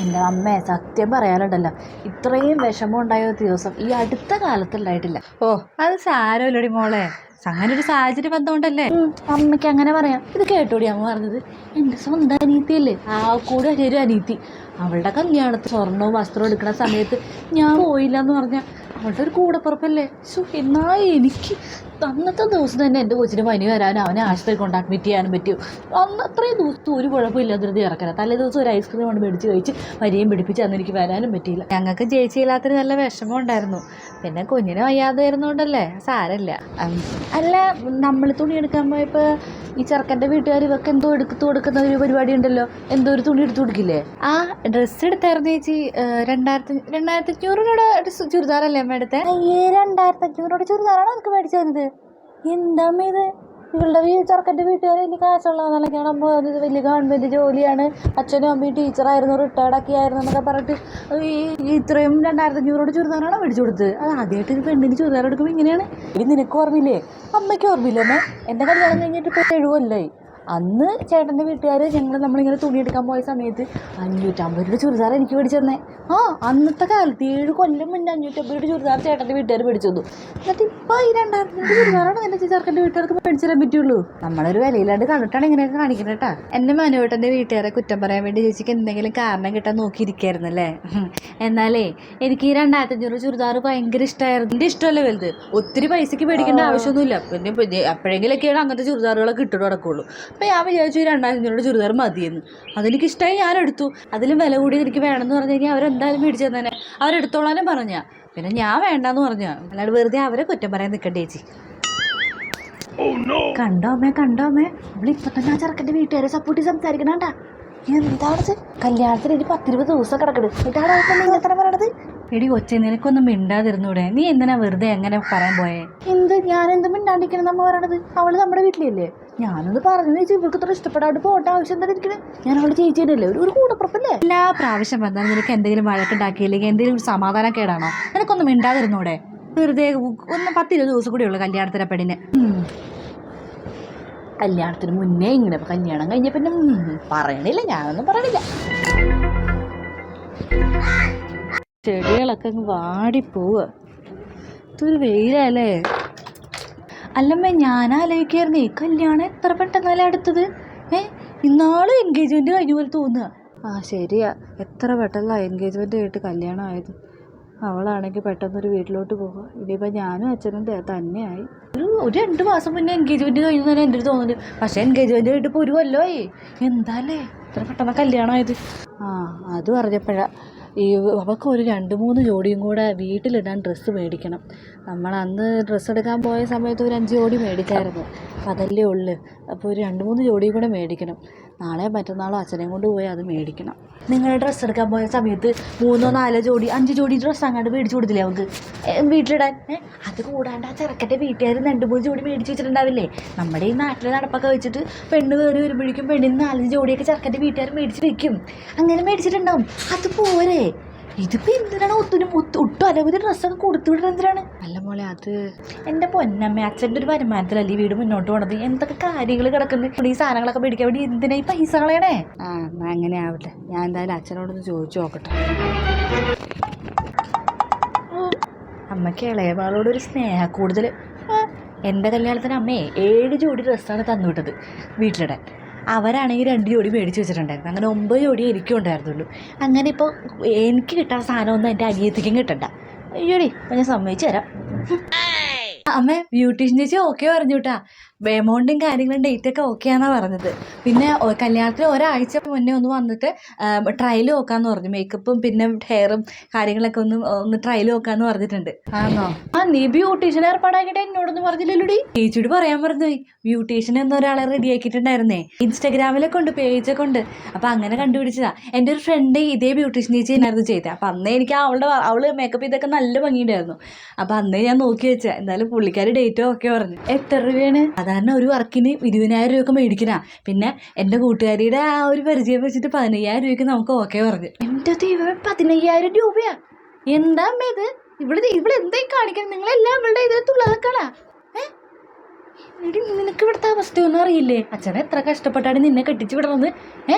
എന്റെ അമ്മേ സത്യം പറയാനുണ്ടല്ലോ. ഇത്രയും വിഷമം ഉണ്ടായ ഒരു ദിവസം ഈ അടുത്ത കാലത്ത് ഉണ്ടായിട്ടില്ല ഓ അത് സാരമില്ലടി മോളെ. അങ്ങനെ ഒരു സാഹചര്യം വന്നോണ്ടല്ലേ? ഉം, അമ്മയ്ക്ക് അങ്ങനെ പറയാം. ഇത് കേട്ടോടി അമ്മ പറഞ്ഞത്? എന്റെ സ്വന്തം അനീത്തിയല്ലേ ആ കൂടെ ഒരു അനീത്തി അവളുടെ കല്യാണത്തിൽ സ്വർണവും വസ്ത്രവും എടുക്കുന്ന സമയത്ത് ഞാൻ പോയില്ല എന്ന് പറഞ്ഞാൽ അവളുടെ ഒരു കൂടപ്പുറപ്പല്ലേ? സോ എന്നാ എനിക്ക് അന്നത്തെ ദിവസം തന്നെ എന്റെ കൊച്ചിന് പനി വരാനും അവനെ ആശുപത്രി കൊണ്ട് അഡ്മിറ്റ് ചെയ്യാനും പറ്റും. അന്ന് അത്രയും ദിവസത്തെ ഒരു കുഴപ്പമില്ലാതിരുന്ന് ഇറക്കണം തലേ ദിവസം ഒരു ഐസ്ക്രീം കൊണ്ട് മേടിച്ച് കഴിച്ച് വരിയും പിടിപ്പിച്ച് അന്ന് എനിക്ക് വരാനും പറ്റിയില്ല. ഞങ്ങൾക്ക് ജയിച്ചില്ലാത്തൊരു നല്ല വിഷമം ഉണ്ടായിരുന്നു. പിന്നെ കുഞ്ഞിന് വയ്യാതെ വരുന്നോണ്ടല്ലേ സാരമില്ല അല്ല നമ്മൾ തുണി എടുക്കാൻ പോയപ്പോൾ ഈ ചെറുക്കന്റെ വീട്ടുകാർ ഇവർക്ക് എന്തോ എടുത്തു കൊടുക്കുന്ന ഒരു പരിപാടി ഉണ്ടല്ലോ? എന്തോ ഒരു തുണി എടുത്തു കൊടുക്കില്ലേ? ആ ഡ്രസ്സ് എടുത്തായിരുന്നു ചേച്ചി. രണ്ടായിരത്തി രണ്ടായിരത്തി അഞ്ഞൂറിനോട് ചുരിദാറല്ലേ എടുത്തേ? അയ്യേ രണ്ടായിരത്തി അഞ്ഞൂറോട് ചുരിദാറാണ് എനിക്ക് മേടിച്ചു തന്നത്? എന്താ അമ്മ ഇത്? ഇവളുടെ വീ ചെറുക്കന്റെ വീട്ടുകാർ വലിയ കാശുള്ളതെന്നൊക്കെയാണ് അമ്മ ഇത് വലിയ ഗവൺമെന്റ് ജോലിയാണ്. അച്ഛനും അമ്മയും ടീച്ചറായിരുന്നു റിട്ടയർഡ് ഒക്കെ ആയിരുന്നു എന്നൊക്കെ പറഞ്ഞിട്ട് ഈ ഇത്രയും രണ്ടായിരത്തി അഞ്ഞൂറോട് ചുരിദാറാണ് മേടിച്ചു കൊടുത്തത്? അത് ആദ്യമായിട്ട് ഒരു പെണ്ണിന് ചുരിദാർ എടുക്കുമ്പോൾ ഇങ്ങനെയാണ്. ഇനി നിനക്ക് ഓർമ്മയില്ലേ? അമ്മയ്ക്ക് ഓർമ്മയില്ലേ അമ്മ? എന്റെ കല്യാണം കഴിഞ്ഞിട്ട് ഇപ്പോൾ കൊല്ലമായി അന്ന് ചേട്ടന്റെ വീട്ടുകാർ ഞങ്ങൾ നമ്മളിങ്ങനെ തുണി എടുക്കാൻ പോയ സമയത്ത് അഞ്ഞൂറ്റമ്പത് രൂപ ചുരിദാർ എനിക്ക് മേടിച്ചു തന്നെ ആ അന്നത്തെ കാലത്ത് ഏഴ് കൊല്ലം മുന്നേ അഞ്ഞൂറ്റമ്പത് രൂപ ചുരിദാർ ചേട്ടന്റെ വീട്ടുകാർ മേടിച്ചു തന്നു എന്നിട്ട് ഇപ്പോൾ ഈ രണ്ടായിരത്തി രൂപ ചുരിദാറാണ് എന്റെ ചേർക്കന്റെ വീട്ടുകാർക്ക് മേടിച്ചു തരാൻ പറ്റുള്ളൂ? നമ്മളൊരു വിലയില്ലാണ്ട് കണ്ടിട്ടാണ് ഇങ്ങനെയൊക്കെ കാണിക്കുന്നത് കേട്ടാ. എന്റെ മനുവേട്ടന്റെ വീട്ടുകാരെ കുറ്റം പറയാൻ വേണ്ടി ചേച്ചിക്ക് എന്തെങ്കിലും കാരണം കിട്ടാൻ നോക്കിയിരിക്കായിരുന്നല്ലേ? എന്നാലേ എനിക്ക് ഈ രണ്ടായിരത്തി അഞ്ഞൂറ് ചുരിദാർ ഭയങ്കര ഇഷ്ടമായിരുന്നു എന്റെ ഇഷ്ടമല്ലേ വലുത്? ഒത്തിരി പൈസക്ക് മേടിക്കേണ്ട ആവശ്യമൊന്നുമില്ല. പിന്നെ പിന്നെ എപ്പോഴെങ്കിലൊക്കെയാണ് അങ്ങനത്തെ ചുരിദാറുകളൊക്കെ ഇട്ടിട്ട് നടക്കുള്ളൂ അപ്പോൾ ഞാൻ വിചാരിച്ചു രണ്ടായിരം രൂപയുടെ ചുരിദാർ മതിയെന്ന്. അതെനിക്ക് ഇഷ്ടമായി ഞാൻ എടുത്തു അതിലും വില കൂടിയത് എനിക്ക് വേണമെന്ന് പറഞ്ഞു കഴിഞ്ഞാൽ അവരെന്തായാലും മേടിച്ചു തന്നെ അവരെടുത്തോളാനും പറഞ്ഞു. പിന്നെ ഞാൻ വേണ്ടാന്ന് പറഞ്ഞു. അല്ലാണ്ട് വെറുതെ അവരെ കുറ്റം പറയാൻ നിൽക്കണ്ടേ ചേച്ചി. കണ്ടോ അമ്മേ കണ്ടോ അമ്മേ. അവളിപ്പൊ തന്നെ ആ ചെറുക്കന്റെ വീട്ടുകാരെ സപ്പോർട്ട് ചെയ്ത് സംസാരിക്കണണ്ട എന്താണ് കല്യാണത്തിന് ഇനി പത്തിരുപത് ദിവസം കിടക്കണ്. ഇതാണ് ഇങ്ങനെ തന്നെ പറയണത്? എടി കൊച്ചെ നിനക്കൊന്നും മിണ്ടാതിരുന്നൂടെ നീ എന്തിനാ വെറുതെ എങ്ങനെ പറയാൻ പോയേ? എന്ത്? ഞാൻ എന്ത് മിണ്ടാണ്ടിരിക്കണം നമ്മ പറയണത്? അവൾ നമ്മുടെ വീട്ടിലല്ലേ? ഞാനൊന്ന് പറഞ്ഞു ചേച്ചി ഇവർക്ക് ഇത്ര ഇഷ്ടപ്പെടാണ്ട് പോകേണ്ട ആവശ്യം എന്താ ഇരിക്കണേ ഞാൻ അവളുടെ ചേച്ചിയല്ലേ ഒരു ഒരു കൂടപ്പുറപ്പല്ലേ? എല്ലാ പ്രാവശ്യം വന്നാൽ നിനക്ക് എന്തെങ്കിലും വഴക്കുണ്ടാക്കിയില്ലെങ്കിൽ എന്തെങ്കിലും ഒരു സമാധാനം കേടാണോ? നിനക്കൊന്നും മിണ്ടാതിരുന്നൂടെ വെറുതെ ഒന്ന് പത്തിരുപത് ദിവസം കൂടി ഉള്ളു കല്യാണത്തിന് പെണ്ണിന്. കല്യാണത്തിന് മുന്നേ ഇങ്ങനെ കല്യാണം കഴിഞ്ഞ പിന്നെ പറയണില്ല. ഞാനൊന്നും പറയണില്ല. ചെടികളൊക്കെ അങ്ങ് വാടിപ്പോവുക ഇതൊരു വെയിലല്ലേ? അല്ലമ്മ ഞാൻ ആലോചിക്കായിരുന്നേ കല്യാണം എത്ര പെട്ടെന്നല്ലേ അടുത്തത്? ഏ ഇന്നാളും എൻഗേജ്മെന്റ് കഴിഞ്ഞ പോലെ തോന്നുക. ആ ശരിയാ. എത്ര പെട്ടെന്നാ എൻഗേജ്മെന്റ് ആയിട്ട് കല്യാണം ആയത്. അവളാണെങ്കിൽ പെട്ടെന്നൊരു വീട്ടിലോട്ട് പോകുക ഇനിയിപ്പോൾ ഞാനും അച്ഛനും തന്നെയായി. ഒരു ഒരു രണ്ട് മാസം മുന്നേ എൻഗേജ്മെന്റ് കഴിഞ്ഞു എന്റെ ഒരു തോന്നുന്നു പക്ഷേ എൻഗേജ്മെന്റ് കഴിഞ്ഞിട്ട് ഇപ്പോൾ ഒരു കൊല്ലമായി എന്താല്ലേ? ഇത്ര പെട്ടെന്ന് കല്യാണം ആയത്? ആ അത് പറഞ്ഞപ്പോഴാ ഈ അവൾക്ക് ഒരു രണ്ട് മൂന്ന് ജോഡിയും കൂടെ വീട്ടിലിടാൻ ഡ്രസ്സ് മേടിക്കണം. നമ്മൾ അന്ന് ഡ്രസ്സ് എടുക്കാൻ പോയ സമയത്ത് ഒരു അഞ്ച് ജോഡി മേടിച്ചായിരുന്നു അതല്ലേ ഉള്ളു. അപ്പോൾ ഒരു രണ്ട് മൂന്ന് ജോഡിയും കൂടെ മേടിക്കണം. നാളെ മറ്റന്നാളോ അച്ഛനെയും കൊണ്ട് പോയി അത് മേടിക്കണം. നിങ്ങൾ ഡ്രസ്സ് എടുക്കാൻ പോയ സമയത്ത് മൂന്നോ നാലോ ജോഡി അഞ്ച് ജോഡി ഡ്രസ്സ് അങ്ങോട്ട് മേടിച്ചു കൊടുത്തില്ലേ ഏ, വീട്ടിലിടാൻ? അത് കൂടാണ്ട് ആ ചെറുക്കന്റെ വീട്ടുകാർ രണ്ട് മൂന്ന് ജോഡി മേടിച്ച് വെച്ചിട്ടുണ്ടാവില്ലേ? നമ്മുടെ ഈ നാട്ടിലെ നടപ്പൊക്കെ വെച്ചിട്ട് പെണ്ണ് കയറി വരുമ്പോഴേക്കും പെണ്ണിന് നാലഞ്ച് ജോഡിയൊക്കെ ചെറുക്കന്റെ വീട്ടുകാർ മേടിച്ച് വെക്കും. അങ്ങനെ മേടിച്ചിട്ടുണ്ടാവും. അത് പോരെ? ഇതിപ്പോ എന്തിനാണ് ഒത്തിരി ഒത്ത് ഒട്ടും അനവധി ഡ്രസ്സൊക്കെ കൊടുത്തു വിടുന്നത് എന്തിനാണ്? അല്ല മോളെ അത് എന്റെ പൊന്നമ്മ അച്ഛന്റെ ഒരു വരുമാനത്തിലല്ലേ ഈ വീട് മുന്നോട്ട് പോണത്. എന്തൊക്കെ കാര്യങ്ങൾ കിടക്കുന്നത് ഈ സാധനങ്ങളൊക്കെ മേടിക്കാൻ വേണ്ടി എന്തിനാ ഈ പൈസ കളയണേ? ആ എന്നാ അങ്ങനെ ആവട്ടെ. ഞാൻ എന്തായാലും അച്ഛനോടൊന്ന് ചോദിച്ചു നോക്കട്ടെ. അമ്മയ്ക്ക് ഇളയവാളോട് ഒരു സ്നേഹ കൂടുതൽ എന്റെ കല്യാണത്തിന് അമ്മേ ഏഴ് ജോഡി ഡ്രസ്സാണ് തന്നുവിട്ടത് വീട്ടിലിടാൻ. അവരാണെങ്കിൽ രണ്ട് ജോഡി മേടിച്ച് വെച്ചിട്ടുണ്ടായിരുന്നു. അങ്ങനെ ഒമ്പത് ജോഡി എനിക്കും ഉണ്ടായിരുന്നുള്ളൂ അങ്ങനെ ഇപ്പോൾ എനിക്ക് കിട്ടാൻ സാധനമൊന്നും എന്റെ അനിയത്തിക്കും കിട്ടണ്ട. അയ്യോടി ഞാൻ സമ്മതിച്ചു തരാം. അമ്മേ ബ്യൂട്ടീഷ്യൻ ചേച്ചി ഓക്കെ പറഞ്ഞു കേട്ടാ എമൗണ്ടും കാര്യങ്ങളും ഡേറ്റ് ഒക്കെ ഓക്കെ ആണെന്നാ പറഞ്ഞത്. പിന്നെ കല്യാണത്തിന് ഒരാഴ്ച മുന്നേ ഒന്ന് വന്നിട്ട് ട്രയൽ നോക്കാന്ന് പറഞ്ഞു. മേക്കപ്പും പിന്നെ ഹെയറും കാര്യങ്ങളൊക്കെ ഒന്ന് ഒന്ന് ട്രയൽ നോക്കാന്ന് പറഞ്ഞിട്ടുണ്ട്. ആണോ ആ നീ ബ്യൂട്ടീഷ്യൻ ഏർപ്പാടാക്കിയിട്ട് എന്നോടൊന്നും പറഞ്ഞില്ലല്ലോടി. ചേച്ചിയോട് പറയാൻ പറഞ്ഞു. ബ്യൂട്ടീഷ്യൻ എന്ന ഒരാളെ റെഡി ആക്കിയിട്ടുണ്ടായിരുന്നേ. ഇൻസ്റ്റാഗ്രാമിലൊക്കെ ഉണ്ട് പേജൊക്കെ ഉണ്ട്. അപ്പൊ അങ്ങനെ കണ്ടുപിടിച്ചതാ. എന്റെ ഒരു ഫ്രണ്ട് ഇതേ ബ്യൂട്ടീഷ്യൻ ചേച്ചി എന്നായിരുന്നു ചെയ്തത് അപ്പൊ അന്നേ എനിക്ക് അവളുടെ അവൾ അവൾ മേക്കപ്പ് ചെയ്തൊക്കെ നല്ല ഭംഗിയുണ്ടായിരുന്നു. അപ്പൊ അന്നേ ഞാൻ നോക്കി വെച്ചാ. എന്തായാലും പുള്ളിക്കാർ ഡേറ്റും ഒക്കെ പറഞ്ഞു. എത്ര രൂപയാണ്? സാധാരണ ഒരു വർക്കിന് ഇരുപതിനായിരം രൂപയൊക്കെ മേടിക്കണ പിന്നെ എന്റെ കൂട്ടുകാരിയുടെ ആ ഒരു പരിചയം വെച്ചിട്ട് പതിനയ്യായിരം രൂപയ്ക്ക് നമുക്ക് ഓക്കെ പറഞ്ഞു. എന്റെ ദൈവം പതിനയ്യായിരം രൂപയാ? എന്താ ഇത്? ഇവിടെ ഇവിടെ എന്തായി കാണിക്കണം? നിങ്ങളെല്ലാം ഇവളുടെ ഇത് എടി നിനക്ക് ഇവിടുത്തെ അവസ്ഥയൊന്നും അറിയില്ലേ? അച്ഛനെ എത്ര കഷ്ടപ്പെട്ടാണ് നിന്നെ കെട്ടിച്ചു വിടണത്? ഏ?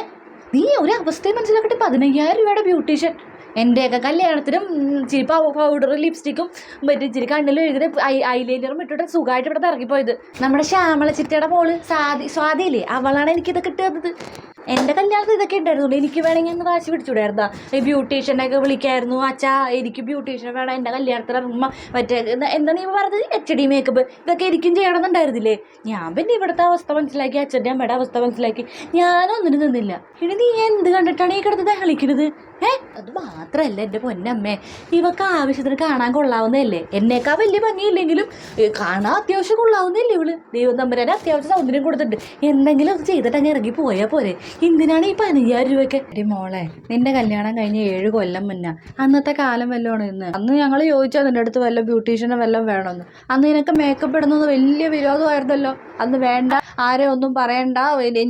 നീ ഒരു അവസ്ഥയും മനസ്സിലാക്കട്ടെ പതിനയ്യായിരം രൂപയുടെ ബ്യൂട്ടീഷ്യൻ. എന്റെയൊക്കെ കല്യാണത്തിനും ഇച്ചിരി പൗഡറും ലിപ്സ്റ്റിക്കും മറ്റേ ഇച്ചിരി കണ്ണിൽ എഴുതി ഐലൈനറും ഇട്ടിട്ട് സുഖമായിട്ട് ഇവിടെ ഇറങ്ങിപ്പോയത് നമ്മുടെ ശ്യാമള ചിറ്റയുടെ മോൾ സ്വാതി സ്വാതിയില്ലേ? അവളാണ് എനിക്കിതൊക്കെ ഇട്ട് തന്നത് എന്റെ കല്യാണത്തിൽ ഇതൊക്കെ ഉണ്ടായിരുന്നു എനിക്ക് വേണമെങ്കിൽ ഒന്ന് കാശ് പിടിച്ചുകൂടായിരുന്നാ ഈ ബ്യൂട്ടീഷ്യനൊക്കെ വിളിക്കായിരുന്നു. അച്ഛാ എനിക്ക് ബ്യൂട്ടീഷ്യൻ വേണം. എന്റെ കല്യാണത്തിന് ഇറങ്ങുമ്പോൾ മറ്റേ എന്താ നീ പറഞ്ഞത്? എച്ച് ഡി മേക്കപ്പ് ഇതൊക്കെ എനിക്കും ചെയ്യണമെന്നുണ്ടായിരുന്നില്ലേ? ഞാൻ പിന്നെ ഇവിടുത്തെ അവസ്ഥ മനസ്സിലാക്കി. അച്ഛന്റെ അമ്മയുടെ അവസ്ഥ മനസ്സിലാക്കി. ഞാനൊന്നിനും നിന്നില്ല. ഇനി നീ എന്ത് കണ്ടിട്ടാണ് ഈ കിടന്ന് ദഹളിക്കുന്നത് ഏ? അത് മാത്രമല്ല എന്റെ പൊന്നമ്മേ. ഇവക്ക് ആവശ്യത്തിന് കാണാൻ കൊള്ളാവുന്നതല്ലേ? എന്നേക്കാൾ വലിയ ഭംഗിയില്ലെങ്കിലും കാണാൻ അത്യാവശ്യം കൊള്ളാവുന്നതല്ലേ ഇവൾ? ദൈവം തമ്പുരാനെ അത്യാവശ്യം സൗന്ദര്യം കൊടുത്തിട്ടുണ്ട് എന്തെങ്കിലും ഒക്കെ ചെയ്തിട്ട് അങ്ങ് ഇറങ്ങി പോയാൽ പോരെ. എന്തിനാണ് ഈ പതിനയ്യായിരം രൂപയ്ക്ക്? എടി മോളെ നിന്റെ കല്യാണം കഴിഞ്ഞ് ഏഴ് കൊല്ലം മുന്നേ. അന്നത്തെ കാലം വല്ലതാണ് ഇന്ന്. അന്ന് ഞങ്ങൾ ചോദിച്ചാൽ നിന്റെ അടുത്ത് വല്ല ബ്യൂട്ടീഷ്യനെ വല്ലതും വേണമെന്ന് അന്ന് നിനക്ക് മേക്കപ്പ് ഇടുന്നത് വലിയ വിരോധമായിരുന്നല്ലോ. അന്ന് വേണ്ട ആരെ ഒന്നും പറയണ്ട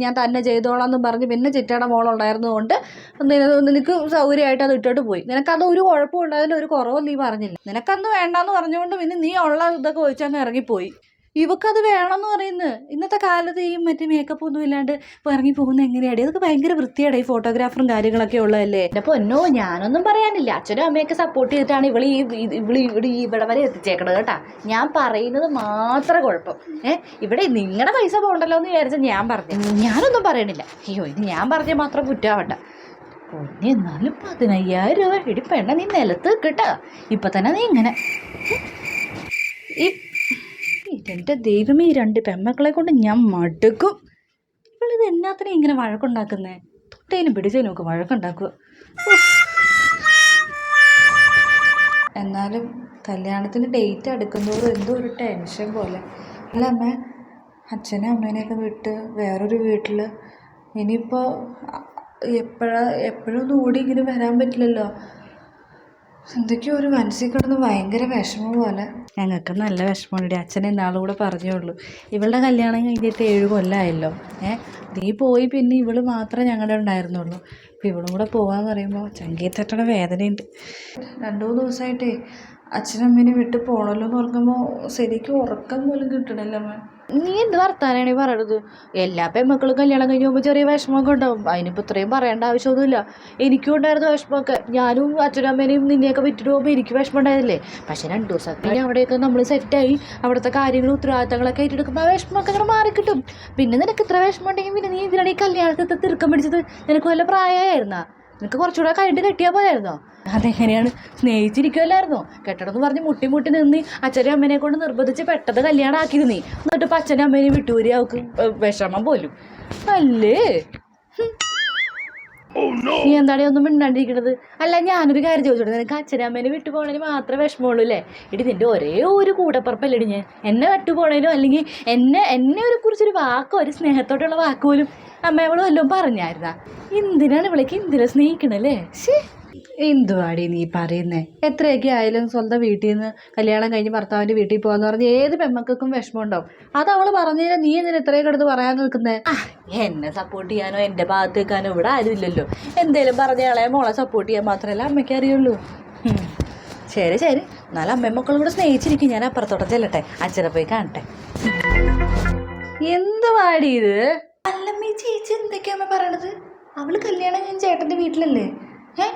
ഞാൻ തന്നെ ചെയ്തോളാം എന്ന് പറഞ്ഞ് പിന്നെ ചിറ്റയുടെ മോളുണ്ടായിരുന്നതുകൊണ്ട് നിന- നിനക്ക് സൗകര്യമായിട്ട് അത് ഇട്ടിട്ട് പോയി. നിനക്കത് ഒരു കുഴപ്പം ഉണ്ടായതിൽ ഒരു കുറവും നീ പറഞ്ഞില്ല. നിനക്കന്ന് വേണ്ടാന്ന് പറഞ്ഞുകൊണ്ട് പിന്നെ നീ ഉള്ള ഇതൊക്കെ വെച്ചങ്ങ് ഇറങ്ങിപ്പോയി. ഇവക്കത് വേണമെന്ന് പറയുന്നത് ഇന്നത്തെ കാലത്ത് ഈ മറ്റേ മേക്കപ്പ് ഒന്നും ഇല്ലാണ്ട് ഇറങ്ങി പോകുന്ന എങ്ങനെയാണ് ഇതൊക്കെ ഭയങ്കര വൃത്തിയാണ് ഈ ഫോട്ടോഗ്രാഫറും കാര്യങ്ങളൊക്കെ ഉള്ളതല്ലേ? എന്റെ പൊന്നോ ഞാനൊന്നും പറയാനില്ല. അച്ഛനും അമ്മയൊക്കെ സപ്പോർട്ട് ചെയ്തിട്ടാണ് ഇവൾ ഈ ഇവൾ ഇവിടെ ഇവിടെ വരെ എത്തിച്ചേക്കണത് കേട്ടാ. ഞാൻ പറയുന്നത് മാത്രം കുഴപ്പം. ഏ ഇവിടെ നിങ്ങളുടെ പൈസ പോകണ്ടല്ലോ എന്ന് വിചാരിച്ച ഞാൻ പറഞ്ഞു. ഞാനൊന്നും പറയണില്ല. അയ്യോ ഇത് ഞാൻ പറഞ്ഞാൽ മാത്രം കുറ്റാവണ്ട പൊന്നെ എന്നാലും പതിനയ്യായിരം രൂപ പെണ്ണ നീ നിലത്ത് കിട്ടാ ഇപ്പൊ തന്നെ നീ ഇങ്ങനെ. ഈ എന്റെ ദൈവമേ ഈ രണ്ട് പെമ്മക്കളെ കൊണ്ട് ഞാൻ മടുക്കും. ഇവളിത് എന്നാത്തിനെ ഇങ്ങനെ വഴക്കുണ്ടാക്കുന്നേ? തൊട്ടേനും പിടിച്ചതിനും ഒക്കെ വഴക്കുണ്ടാക്കുക. എന്നാലും കല്യാണത്തിന് ഡേറ്റ് അടുക്കുന്നതോറും എന്തോ ഒരു ടെൻഷൻ പോലെ. അല്ല അമ്മ അച്ഛനെ അമ്മേനെയൊക്കെ വിട്ട് വേറൊരു വീട്ടിൽ ഇനിയിപ്പോൾ എപ്പോഴാ എപ്പോഴൊന്നും ഓടി ഇങ്ങനെ വരാൻ പറ്റില്ലല്ലോ. എന്തൊക്കെയോ ഒരു മനസ്സിൽ കിടന്ന് ഭയങ്കര വിഷമം പോലെ. ഞങ്ങൾക്ക് നല്ല വിഷമമുണ്ട്. അച്ഛൻ എന്നാളും കൂടെ പറഞ്ഞേ ഉള്ളൂ. ഇവളുടെ കല്യാണം കഴിഞ്ഞിട്ട് ഏഴ് കൊല്ലമായല്ലോ ഏ നീ പോയി പിന്നെ ഇവൾ മാത്രമേ ഞങ്ങളുടെ ഉണ്ടായിരുന്നുള്ളൂ. അപ്പം ഇവളും കൂടെ പോവാന്ന് പറയുമ്പോൾ ചങ്കീത്തട്ടണ തട്ടണ വേദനയുണ്ട്. രണ്ടു മൂന്ന് ദിവസമായിട്ടേ അച്ഛനും അമ്മേനെ വിട്ട് പോകണമല്ലോ എന്ന് ഓർക്കുമ്പോൾ ശരിക്കും ഉറക്കം പോലും കിട്ടണില്ല അമ്മ. നീ എന്ത് വർത്താനാണ് ഈ പറയണത്? എല്ലാ പെമ്മക്കളും കല്യാണം കഴിഞ്ഞ് പോകുമ്പോൾ ചെറിയ വിഷമമൊക്കെ ഉണ്ടാവും. അതിനിപ്പോൾ ഇത്രയും പറയേണ്ട ആവശ്യമൊന്നുമില്ല. എനിക്കും ഉണ്ടായിരുന്നു വിഷമമൊക്കെ. ഞാനും അച്ഛനും അമ്മേനെയും നിന്നെയൊക്കെ വിറ്റിട്ട് പോകുമ്പോൾ എനിക്ക് വിഷമം ഉണ്ടായതല്ലേ പക്ഷേ രണ്ട് ദിവസം പിന്നെ അവിടെയൊക്കെ നമ്മൾ സെറ്റായി അവിടുത്തെ കാര്യങ്ങളും ഉത്തരവാദിത്തങ്ങളൊക്കെ ഏറ്റെടുക്കുമ്പോൾ ആ വിഷമമൊക്കെ അങ്ങനെ മാറിക്കിട്ടും. പിന്നെ നിനക്ക് ഇത്ര വിഷമം ഉണ്ടെങ്കിൽ പിന്നെ നീ ഇതിനാണ് ഈ കല്യാണത്തെ തിരുക്കം പിടിച്ചത്? നിനക്ക് വല്ല പ്രായമായിരുന്നാ? നിനക്ക് കുറച്ചുകൂടെ കഴിഞ്ഞിട്ട് കെട്ടിയാൽ പോയായിരുന്നോ? അതെങ്ങനെയാണ്? സ്നേഹിച്ചിരിക്കുമല്ലായിരുന്നോ കെട്ടണമെന്ന് പറഞ്ഞ് മുട്ടി മുട്ടി നിന്ന് അച്ഛനും അമ്മേനെ കൊണ്ട് നിർബന്ധിച്ച് പെട്ടത് കല്യാണം ആക്കിയത് നീ. എന്നിട്ട് ഇപ്പം അച്ഛനും അമ്മേനെ വിട്ടൂരി അവൾക്ക് വിഷമം പോലും. അല്ലേ? ഹും. നീ എന്താടേ ഒന്നും മിണ്ടാണ്ടിരിക്കണത്? അല്ല ഞാനൊരു കാര്യം ചോദിച്ചോട്ടെ. നിനക്ക് അച്ഛനും അമ്മേനെ വിട്ടു പോകണതിന് മാത്രമേ വിഷമമുള്ളൂ അല്ലേ? ഇടി നിന്റെ ഒരേ ഒരു കൂടപ്പുറപ്പല്ലേ ഞാൻ. എന്നെ വിട്ടു പോണേലും അല്ലെങ്കിൽ എന്നെ എന്നെ ഒരു കുറിച്ചൊരു വാക്കോ ഒരു സ്നേഹത്തോട്ടുള്ള വാക്ക് പോലും അമ്മയോട് വല്ലതും പറഞ്ഞായിരുന്നാ? എന്തിനാണ് ഇവിടേക്ക് എന്തിനാ സ്നേഹിക്കണല്ലേ ശേ എന്തുവാടി നീ പറയുന്നേ? എത്രയൊക്കെ ആയാലും സ്വന്തം വീട്ടിൽ നിന്ന് കല്യാണം കഴിഞ്ഞ് ഭർത്താവിന്റെ വീട്ടിൽ പോകാന്ന് പറഞ്ഞ് ഏത് പെമ്മക്കും വിഷമം ഉണ്ടാവും അത് അവൾ പറഞ്ഞാൽ നീ എന്തിനാ ഇത്രയൊക്കെ എടുത്ത് പറയാൻ നിൽക്കുന്നേ? എന്നെ സപ്പോർട്ട് ചെയ്യാനോ എന്റെ ഭാഗത്ത് നിൽക്കാനോ ഇവിടെ ആരും ഇല്ലല്ലോ. എന്തേലും പറഞ്ഞയാളെ മോളെ സപ്പോർട്ട് ചെയ്യാൻ മാത്രമല്ല അമ്മയ്ക്ക് അറിയുള്ളൂ. ശരി ശരി. എന്നാലും അമ്മയും മക്കളും കൂടെ സ്നേഹിച്ചിരിക്കും. ഞാൻ അപ്പുറത്തോടെ ചെല്ലട്ടെ. അച്ഛനെ പോയി കാണട്ടെ. എന്ത് പാടി ഇത്? അല്ലമ്മ ചേച്ചി എന്തൊക്കെയാ അമ്മ പറയണത്? അവൾ കല്യാണം ഞാൻ ചേട്ടന്റെ വീട്ടിലല്ലേ? ഏ?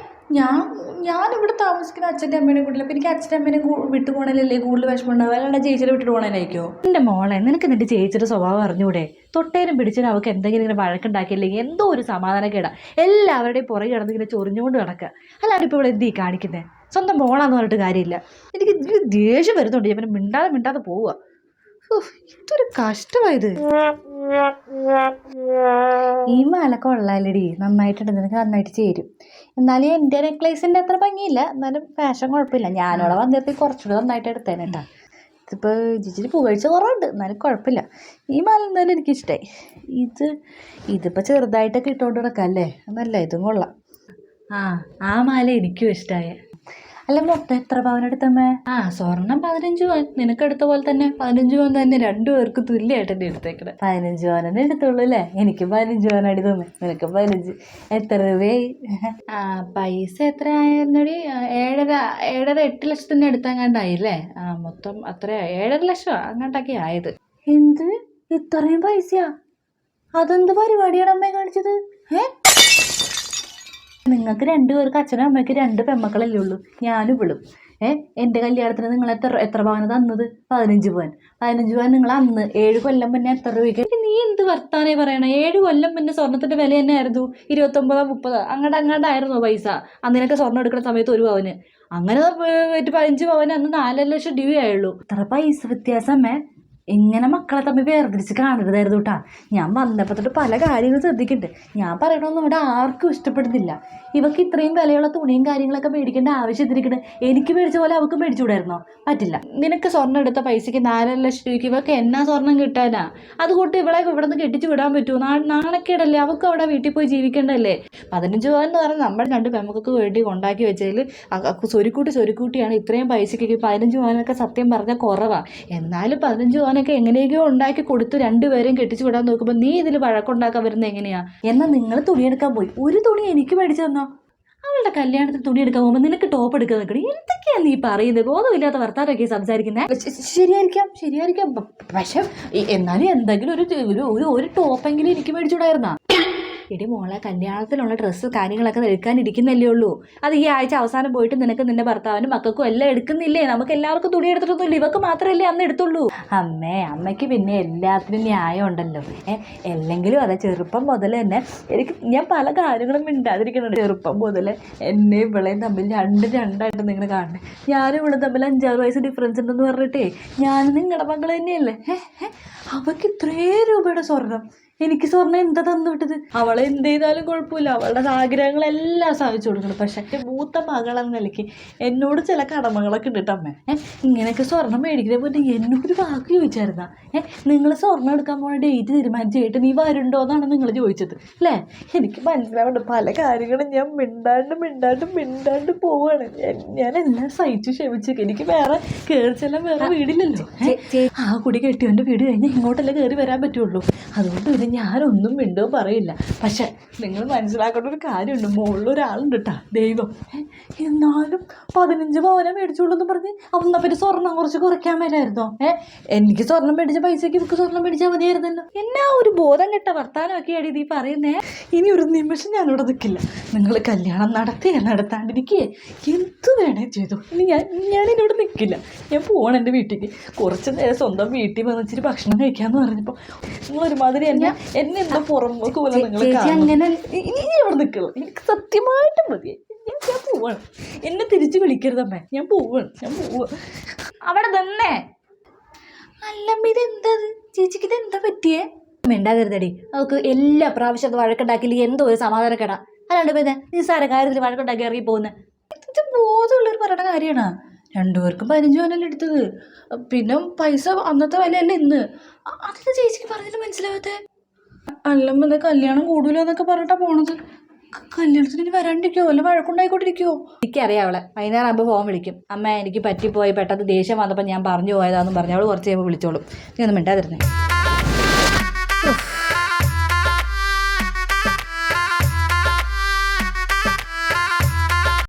ഞാൻ ഇവിടെ താമസിക്കുന്ന അച്ഛന്റെ അമ്മേനെ കൂട്ടില്ല. അപ്പം എനിക്ക് അച്ഛന്റെ അമ്മേനെ വിട്ടു പോകണല്ലേ കൂടുതൽ വിഷമം ഉണ്ടാവുക അല്ലാണ്ട് ചേച്ചിയുടെ വിട്ടിട്ട് പോകണേനായിരിക്കോ എന്റെ മോളെ നിനക്ക് നിന്റെ ചേച്ചിയുടെ സ്വഭാവം അറിഞ്ഞൂടെ? തൊട്ടേനും പിടിച്ചാൽ അവൾക്ക് എന്തെങ്കിലും ഇങ്ങനെ വഴക്കുണ്ടാക്കിയില്ലെങ്കിൽ എന്തോ ഒരു സമാധാനക്കേടാ. എല്ലാവരുടെയും പുറകെ കിടന്ന് ഇങ്ങനെ ചൊറിഞ്ഞുകൊണ്ട് നടക്കുക. അല്ലാണ്ട് ഇപ്പോൾ ഇവിടെ എന്ത് കാണിക്കുന്നത് സ്വന്തം മോളാന്ന് പറഞ്ഞിട്ട് കാര്യമില്ല. എനിക്ക് ദേഷ്യം വരുന്നുണ്ട്. ഞാൻ പിന്നെ മിണ്ടാതെ മിണ്ടാതെ പോവുക. ഇതൊരു കഷ്ടമായത് ഈ മാല ഉള്ളാലടി നന്നായിട്ടുണ്ട്. നിനക്ക് നന്നായിട്ട് ചേരും. എന്നാലും എന്റെ നെക്ലേസിന്റെ അത്ര ഭംഗിയില്ല. എന്നാലും ഫാഷൻ കുഴപ്പമില്ല. ഞാനോളെ വന്നപ്പോൾ കുറച്ചുകൂടെ നന്നായിട്ട് എടുത്തേനെ കേട്ടാ ഇതിപ്പോൾ ജിജിന് പുകഴ്ച കുറവുണ്ട്. എന്നാലും കുഴപ്പമില്ല. ഈ മാല എന്തായാലും എനിക്കിഷ്ടമായി ഇത് ഇതിപ്പോൾ ചെറുതായിട്ടൊക്കെ ഇട്ടുകൊണ്ട് നടക്കാം അല്ലേ നല്ല ഇതും കൊള്ളാം. ആ ആ മാല എനിക്കും ഇഷ്ടമായ അല്ല മൊത്തം എത്ര പവൻ എടുത്തമ്മേ? ആ സ്വർണം പതിനഞ്ച് പവൻ. നിനക്ക് എടുത്ത പോലെ തന്നെ പതിനഞ്ച് പവൻ തന്നെ രണ്ടു പേർക്ക് തുല്യമായിട്ട് തന്നെ എടുത്തേക്കണേ. പതിനഞ്ച് പവൻ തന്നെ എടുത്തുള്ളൂ അല്ലേ? എനിക്ക് പതിനഞ്ച് പവൻ അടി തന്നെ നിനക്ക് പതിനഞ്ച്. എത്ര രൂപയായി? ആ പൈസ എത്ര ആയിരുന്നടി ഏഴര ഏഴര എട്ട് ലക്ഷത്തിന് എടുത്തങ്ങാണ്ടായി അല്ലേ? ആ മൊത്തം അത്ര ഏഴര ലക്ഷം അങ്ങോട്ടൊക്കെ ആയത്. എന്ത്? ഇത്രയും പൈസയാ? അതെന്ത് പരിപാടിയാണ് അമ്മയെ കാണിച്ചത്? ഏ? നിങ്ങൾക്ക് രണ്ടുപേർക്ക് അച്ഛനും അമ്മയ്ക്ക് രണ്ട് പെമ്മക്കളല്ലേ ഉള്ളൂ. ഞാനും വിളും ഏ? എന്റെ കല്യാണത്തിന് നിങ്ങൾ എത്ര എത്ര പവന തന്നത്? പതിനഞ്ച് പവൻ. പതിനഞ്ച് പവൻ നിങ്ങൾ അന്ന് ഏഴ് കൊല്ലം മുന്നേ എത്ര രൂപയ്ക്ക്? നീ എന്ത് വർത്താനേ പറയണേ? ഏഴ് കൊല്ലം മുന്നേ സ്വർണത്തിന്റെ വില തന്നെ ആയിരുന്നു ഇരുപത്തൊമ്പതോ മുപ്പതോ? അങ്ങോട്ട് അങ്ങോട്ടായിരുന്നു പൈസ? അന്നിനൊക്കെ സ്വർണം എടുക്കുന്ന സമയത്ത് ഒരു പവന്. അങ്ങനെ പതിനഞ്ച് പവൻ അന്ന് നാലര ലക്ഷം രൂപയായുള്ളൂ ഇത്ര പൈസ വ്യത്യാസമേ ഇങ്ങനെ മക്കളെ തമ്മിൽ വേർതിരിച്ച് കാണരുതായിരുന്നു കേട്ടാ ഞാൻ വന്നപ്പോൾ തൊട്ട് പല കാര്യങ്ങളും ശ്രദ്ധിക്കുന്നുണ്ട് ഞാൻ പറയണമെന്നും ഇവിടെ ആർക്കും ഇഷ്ടപ്പെടുന്നില്ല. ഇവക്ക് ഇത്രയും വിലയുള്ള തുണിയും കാര്യങ്ങളൊക്കെ മേടിക്കേണ്ട ആവശ്യം ഇതിരിക്കണ് എനിക്ക് മേടിച്ച പോലെ അവൾക്ക് മേടിച്ചുകൂടായിരുന്നോ? പറ്റില്ല. നിനക്ക് സ്വർണം എടുത്ത പൈസയ്ക്ക് നാലര ലക്ഷം രൂപയ്ക്ക് ഇവക്ക് എന്നാ സ്വർണം കിട്ടാനാ? അതുകൊണ്ട് ഇവളെ ഇവിടെ നിന്ന് കെട്ടിച്ചു വിടാൻ പറ്റുമോ നാണക്കേടല്ലേ? അവൾക്ക് അവിടെ വീട്ടിൽ പോയി ജീവിക്കേണ്ടല്ലേ പതിനഞ്ച് രൂപ എന്ന് പറഞ്ഞാൽ നമ്മുടെ രണ്ട് പെമ്മക്കൾക്ക് വേണ്ടി ഉണ്ടാക്കി വെച്ചതിൽ സ്വരുക്കൂട്ടി സ്വരുക്കൂട്ടിയാണ് ഇത്രയും പൈസയ്ക്ക് പതിനഞ്ച് പവനൊക്കെ സത്യം പറഞ്ഞാൽ കുറവാണ് എന്നാലും പതിനഞ്ച് പവനൊക്കെ എങ്ങനെയൊക്കെയോ ഉണ്ടാക്കി കൊടുത്ത് രണ്ടുപേരെയും കെട്ടിച്ചു വിടാൻ നോക്കുമ്പോൾ നീ ഇതിൽ വഴക്കുണ്ടാക്കാൻ വരുന്നത് എങ്ങനെയാ? എന്നാൽ നിങ്ങൾ തുണിയെടുക്കാൻ പോയി. ഒരു തുണി എനിക്ക് മേടിച്ചു തന്നോ? അവളുടെ കല്യാണത്തിന് തുണി എടുക്കാൻ പോകുമ്പോൾ നിനക്ക് ടോപ്പ് എടുക്കാൻ നിൽക്കണം? എന്തൊക്കെയാ നീ പറയുന്നത്? ബോധമില്ലാത്ത വർത്താനൊക്കെ സംസാരിക്കുന്നത് ശരിയായിരിക്കാം ശരിയായിരിക്കാം. പക്ഷെ എന്നാലും എന്തെങ്കിലും ഒരു ഒരു ഒരു ഒരു ടോപ്പെങ്കിലും എനിക്ക് മേടിച്ചുകൂടായിരുന്നാ എടി മോളെ കല്യാണത്തിനുള്ള ഡ്രസ്സ് കാര്യങ്ങളൊക്കെ എടുക്കാനിരിക്കുന്നല്ലേ ഉള്ളൂ. അത് ഈ ആഴ്ച അവസാനം പോയിട്ട് നിനക്ക് നിന്റെ ഭർത്താവിനും മക്കൾക്കും എല്ലാം എടുക്കുന്നില്ലേ? നമുക്ക് എല്ലാവർക്കും തുണി എടുത്തിട്ടൊന്നുമില്ല. ഇവക്ക് മാത്രമല്ലേ അന്ന് എടുത്തുള്ളൂ. അമ്മേ അമ്മയ്ക്ക് പിന്നെ എല്ലാത്തിനും ന്യായം ഉണ്ടല്ലോ. അല്ലെങ്കിലും അതെ ചെറുപ്പം മുതൽ തന്നെ എനിക്ക് ഞാൻ പല കാര്യങ്ങളും മിണ്ടാതിരിക്കുന്നുണ്ട്. ചെറുപ്പം മുതൽ എന്നെ ഇവളെയും തമ്മിൽ രണ്ട് രണ്ടായിട്ട് നിങ്ങൾ കാണണേ ഞാനും ഇവിടെ തമ്മിൽ അഞ്ചാറ് വയസ്സ് ഡിഫറൻസ് ഉണ്ടെന്ന് പറഞ്ഞിട്ടേ ഞാൻ നിങ്ങളുടെ മകൾ തന്നെയല്ലേ? അവൾക്ക് ഇത്രേ രൂപയുടെ സ്വർണം. എനിക്ക് സ്വർണം എന്താ തന്നു വിട്ടത്? അവളെ എന്ത് ചെയ്താലും കുഴപ്പമില്ല. അവളുടെ ആഗ്രഹങ്ങളെല്ലാം സാധിച്ചു കൊടുക്കണം. പക്ഷെ എന്റെ മൂത്ത മകളെന്ന നിലയ്ക്ക് എന്നോട് ചില കടമകളൊക്കെ ഉണ്ട് അമ്മ. ഏഹ് ഇങ്ങനെയൊക്കെ സ്വർണം മേടിക്കുന്ന പോലെ എന്നോട് വാക്ക് ചോദിച്ചായിരുന്ന? ഏഹ് നിങ്ങൾ സ്വർണം എടുക്കാൻ പോണ ഡേറ്റ് തീരുമാനിച്ചിട്ട് നീ വരുണ്ടോ എന്നാണ് നിങ്ങൾ ചോദിച്ചത്. അല്ലേ? എനിക്ക് മനസ്സിലാവുന്നുണ്ട്. പല കാര്യങ്ങളും ഞാൻ മിണ്ടാണ്ട് മിണ്ടാണ്ട് മിണ്ടാണ്ട് പോവാണ്. ഞാൻ എല്ലാം സഹിച്ചു ക്ഷമിച്ചു എനിക്ക് വേറെ കയറിച്ചെല്ലാം വേറെ വീടില്ലല്ലോ. ആ കുടി കെട്ടിയവന്റെ വീട് കഴിഞ്ഞ് ഇങ്ങോട്ടല്ലേ കയറി വരാൻ പറ്റുള്ളൂ. അതുകൊണ്ട് ഞാനൊന്നും മിണ്ടോ പറയില്ല. പക്ഷെ നിങ്ങൾ മനസ്സിലാക്കേണ്ട ഒരു കാര്യമുണ്ട്. മുകളിൽ ഒരാളുണ്ട് കേട്ടാ ദൈവം? എന്നാലും പതിനഞ്ച് പവനെ മേടിച്ചോളൂ എന്ന് പറഞ്ഞ് അന്നാ പിന്നെ സ്വർണം കുറച്ച് കുറയ്ക്കാൻ മേലായിരുന്നോ? ഏ എനിക്ക് സ്വർണം മേടിച്ച പൈസയ്ക്ക് ഇവർക്ക് സ്വർണം മേടിച്ചാൽ മതിയായിരുന്നല്ലോ. എന്നാ ഒരു ബോധം കെട്ട വർത്താനമൊക്കെ ആയി ഈ പറയുന്നേ? ഇനി ഒരു നിമിഷം ഞാനിവിടെ നിൽക്കില്ല നിങ്ങൾ കല്യാണം നടത്തിയേ നടത്താണ്ടിരിക്കേ. എന്ത് വേണേ ചെയ്തു. ഇനി ഞാൻ ഞാൻ ഇവിടെ നിൽക്കില്ല ഞാൻ പോവാണ് എന്റെ വീട്ടിലേക്ക് കുറച്ച് നേരം സ്വന്തം വീട്ടിൽ വന്നിച്ചിട്ട് ഭക്ഷണം കഴിക്കാന്ന് പറഞ്ഞപ്പോൾ നിങ്ങൾ ഒരുമാതിരി എന്നെ എന്നെ എന്തോ പുറമ്പോക്ക് പോലെ നിങ്ങൾ അങ്ങനെ ഇനി ഇവിടെ നിൽക്കില്ല. എനിക്ക് സത്യമായിട്ടും മതി. ഞാൻ പോവാണ്. എന്നെ തിരിച്ചു വിളിക്കരുതമ്മേ ഞാൻ പോവാണ്. ഞാൻ പോവാ. അവിടെ തന്നെ അല്ലമ്മ ഇതെന്താ? ചേച്ചിക്ക് എന്താ പറ്റിയേ? മിണ്ടാകരുതടി അവൾക്ക് എല്ലാ പ്രാവശ്യം അത് വഴക്കുണ്ടാക്കിയില്ല എന്തോ ഒരു സമാധാനക്കേടാ. അല്ലാണ്ട് പിന്നെ നിസ്സാര കാര്യത്തിൽ വഴക്കുണ്ടാക്കി ഇറങ്ങി പോകുന്നത് ഇത് ബോധമുള്ളവർ പറയുന്ന കാര്യമാണ് രണ്ടുപേർക്കും പതിനഞ്ച് പവനല്ലേ എടുത്തത്. പിന്നെ പൈസ അന്നത്തെ വിലയല്ല ഇന്ന്. അതിന് ചേച്ചിക്ക് പറഞ്ഞിട്ട് മനസ്സിലാവാത്തെ അല്ലമ്മ ഇത് കല്യാണം കൂടുതലോ എന്നൊക്കെ പറഞ്ഞിട്ടാ പോണത്? കല്യാണത്തിന് ഇനി വരാണ്ടിരിക്കോ? വല്ല വഴക്കുണ്ടായിക്കൊണ്ടിരിക്കോ? എനിക്കറിയാം അവളെ. വൈകുന്നേരം ആകുമ്പോൾ ഫോൺ വിളിക്കും. അമ്മ എനിക്ക് പറ്റിപ്പോയി പെട്ടെന്ന് ദേഷ്യം വന്നപ്പോൾ ഞാൻ പറഞ്ഞു പോയതാന്ന് പറഞ്ഞു. അവൾ കുറച്ച് കഴിയുമ്പോൾ വിളിച്ചോളും. നീ ഒന്നും മിണ്ടാതിരുന്നേ.